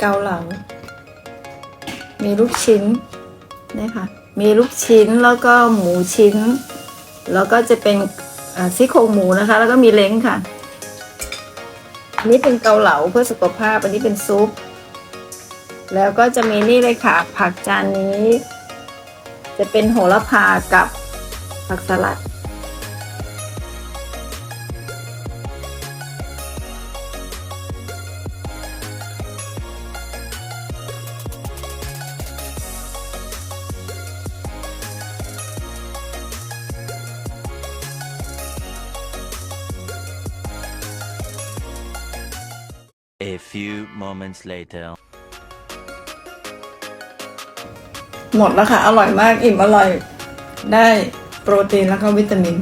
เกาเหลา มีลูกชิ้นนี่ค่ะ มีลูกชิ้นแล้วก็หมูชิ้น แล้วก็จะเป็นซี่โครงหมูนะคะ แล้วก็มีเล้งค่ะ อันนี้เป็นเกาเหลาเพื่อสุขภาพ อันนี้เป็นซุป แล้วก็จะมีนี่เลยค่ะ ผักจานนี้ จะเป็นโหระพากับผักสลัด A few moments later. หมดแล้วค่ะ อร่อยมาก อิ่มอร่อย ได้โปรตีนแล้วก็วิตามิน